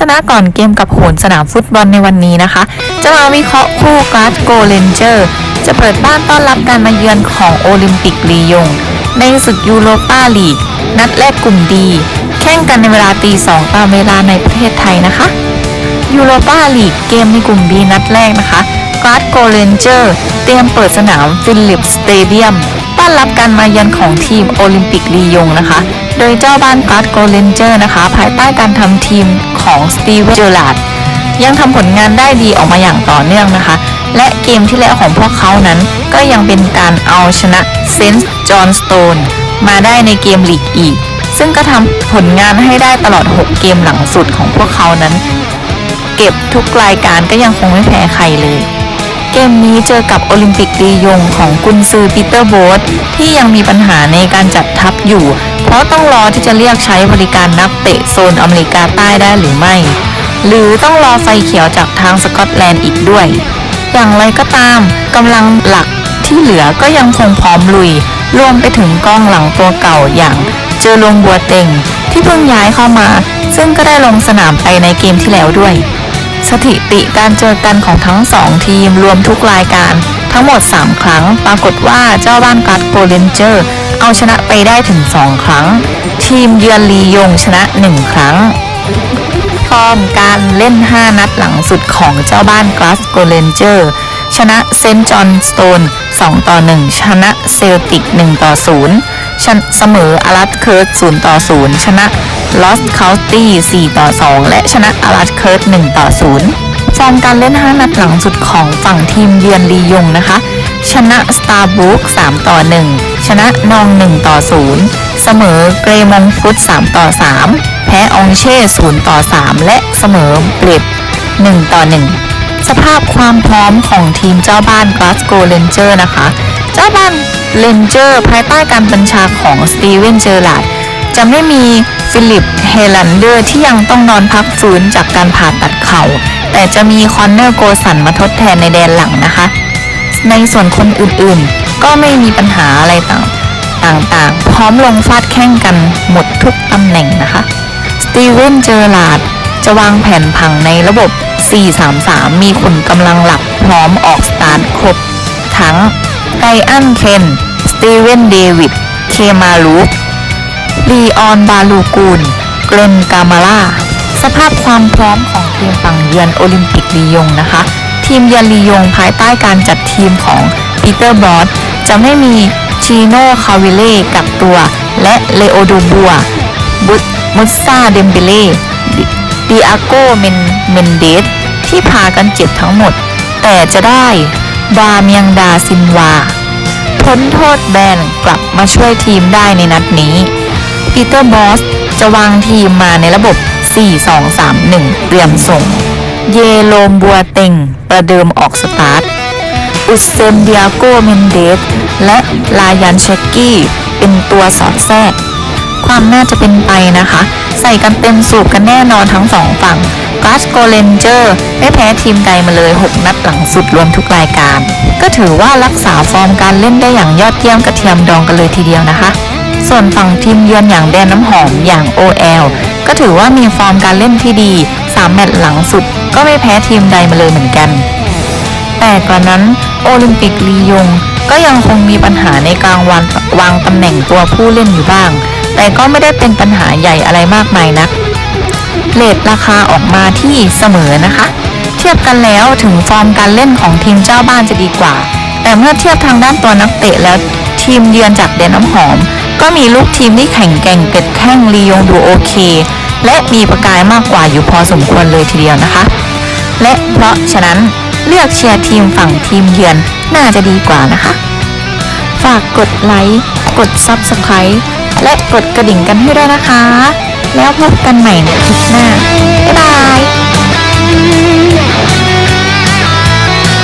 ษณะก่อนเกมกับโหนสนามฟุตบอลในวันนี้นะคะ จะมาวิเคราะห์คู่กราสโกเลนเจอร์ จะเปิดบ้านต้อนรับการมาเยือนของโอลิมปิกลียง ในศึกยูโรปาลีก นัดแรกกลุ่มดี แข่งกันในเวลาตีสองตามเวลาในประเทศไทยนะคะยูโรปาลีกเกมในกลุ่ม B นัดแรกนะคะกราสโกเลนเจอร์ เตรียมเปิดสนามฟิลิปสเตเดียม ต้อนรับการมาเยือนของทีมโอลิมปิกลียงนะคะ โดยเจ้าบ้านกราสโกลเลนเจอร์นะคะ ภายใต้การทำทีมของสตีเวนเจอร์ลาดยังทำผลงานได้ดีออกมาอย่างต่อเนื่องนะคะ และเกมที่แล้วของพวกเขานั้น ก็ยังเป็นการเอาชนะเซนต์จอห์นสโตนมาได้ในเกมลีกอีก ซึ่งก็ทำผลงานให้ได้ตลอด 6 เกมหลังสุดของพวกเขานั้น เก็บทุกรายการก็ยังคงไม่แพ้ใครเลย เกมนี้เจอกับโอลิมปิกลียงของกุนซือปีเตอร์โบสที่ยังมีปัญหาในการจัดทัพอยู่ เพราะต้องรอที่จะเรียกใช้บริการนักเตะโซนอเมริกาใต้ได้หรือไม่ หรือต้องรอไฟเขียวจากทางสกอตแลนด์อีกด้วย อย่างไรก็ตามกำลังหลักที่เหลือก็ยังคงพร้อมลุย รวมไปถึงกองหลังตัวเก่าอย่างเจอลงบัวเต็งที่เพิ่งย้ายเข้ามา ซึ่งก็ได้ลงสนามไปในเกมที่แล้วด้วย สถิติการเจอกันของทั้งสองทีมรวมทุกรายการ ทั้งหมด 3 ครั้ง ปรากฏว่าเจ้าบ้านการ์ดโกเลนเจอร์ เอาชนะไปได้ถึง 2 ครั้ง ทีมเยือนลียงชนะ 1 ครั้งฟอร์มการเล่น 5 นัดหลังสุดของเจ้าบ้านกลาสโกเลนเจอร์ชนะเซนต์จอห์นสโตน 2 ต่อ 1 ชนะเซลติก 1 ต่อ0ชนะเสมออารัตเคิร์ด0ต่อ 0 ชนะ ลอสคาลตี้4ต่อ 2 และชนะอารัตเคิร์ด1ต่อ 0 ฟอร์มการเล่น 5 นัดหลังสุดของฝั่งทีมเยือนลียงนะคะ ชนะสตาร์บุก3ต่อ 1 ชนะนอง 1 ต่อ 0 เสมอเกรมงฟุต 3 ต่อ 3 แพ้องเช่ 0 ต่อ 3 และเสมอเบรด1ต่อ 1 สภาพความพร้อมของทีมเจ้าบ้านกลาสโกเลนเจอร์นะคะ เจ้าบ้านเลนเจอร์ภายใต้การบัญชาของสตีเวนเจอร์ลาดจะไม่มี ฟิลิป เฮลันเดอร์ที่ยังต้องนอนพักฟื้นจากการผ่าตัดเข่า แต่จะมีคอนเนอร์โกสันมาทดแทนในแดนหลังนะคะ ในส่วนคนอื่นๆ ก็ไม่มีปัญหาอะไรต่างต่างๆ พร้อมลงฟาดแข่งกันหมดทุกตำแหน่งนะคะ สตีเวนเจอร์ลาดจะวางแผนผังในระบบ 4-3-3 มีขุนกำลังหลักพร้อมออกสตาร์ทครบ ทั้งไกอันเคน สตีเวนเดวิด เคมาลู ลีออนบาลูกูล เกรนกามาล่า สภาพความพร้อมของทีมฝั่งเยือนโอลิมปิกลียงนะคะ ทีมเยือนลียงภายใต้การจัดทีมของปีเตอร์บอสจะไม่มีชีโน่คาวิเล่กับตัว และเลโอโดบัวบุตมุสซาเดมเบเล่ดิอาโกเมนเมนเดสที่พากันเจ็บทั้งหมด แต่จะได้บาเมียงดาซินวาพ้นโทษแบนกลับมาช่วยทีมได้ในนัดนี้ ปีเตอร์บอสจะวางทีมมาในระบบ 4-2-3-1 เตรียมส่ง เยโลมบัวเต็ง ประเดิมออกสตาร์ท อุสเซนเดียโกเมนเดสและลายันเชกกี้ เป็นตัวสอดแทรก ความน่าจะเป็นไปนะคะ ใส่กันเต็มสูบกันแน่นอนทั้งสองฝั่งกาสโกเลนเจอร์ไม่แพ้ทีมใดมาเลย 6 นัดหลังสุดรวมทุกรายการ ก็ถือว่ารักษาฟอร์มการเล่นได้อย่างยอดเยี่ยมกระเทียมดองกันเลยทีเดียวนะคะ ส่วนฝั่งทีมเยือนอย่างแดนน้ำหอมอย่าง OL ก็ถือว่ามีฟอร์มการเล่นที่ดี 3 แมตช์หลังสุด ก็ไม่แพ้ทีมใดมาเลยเหมือนกัน แต่กว่านั้นโอลิมปิกลียง ก็ยังคงมีปัญหาในกลางวันวางตำแหน่งตัวผู้เล่นอยู่บ้าง แต่ก็ไม่ได้เป็นปัญหาใหญ่อะไรมากมายนักเลทราคาออกมาที่เสมอนะคะ เทียบกันแล้วถึงฟอร์มการเล่นของทีมเจ้าบ้านจะดีกว่า แต่เมื่อเทียบทางด้านตัวนักเตะแล้วทีมเยือนจากแดนน้ำหอม ก็มีลูกทีมที่แข่งแกร่งเกิดแข้งลียงดูโอเค และมีประกายมากกว่าอยู่พอสมควรเลยทีเดียวนะคะ และเพราะฉะนั้นเลือกเชียร์ทีมฝั่งทีมเยือนน่าจะดีกว่านะคะ ฝากกดไลค์ กด Subscribe และกดกระดิ่งกันให้ด้วยนะคะ แล้วพบกันใหม่ในคลิปหน้า บ๊ายบาย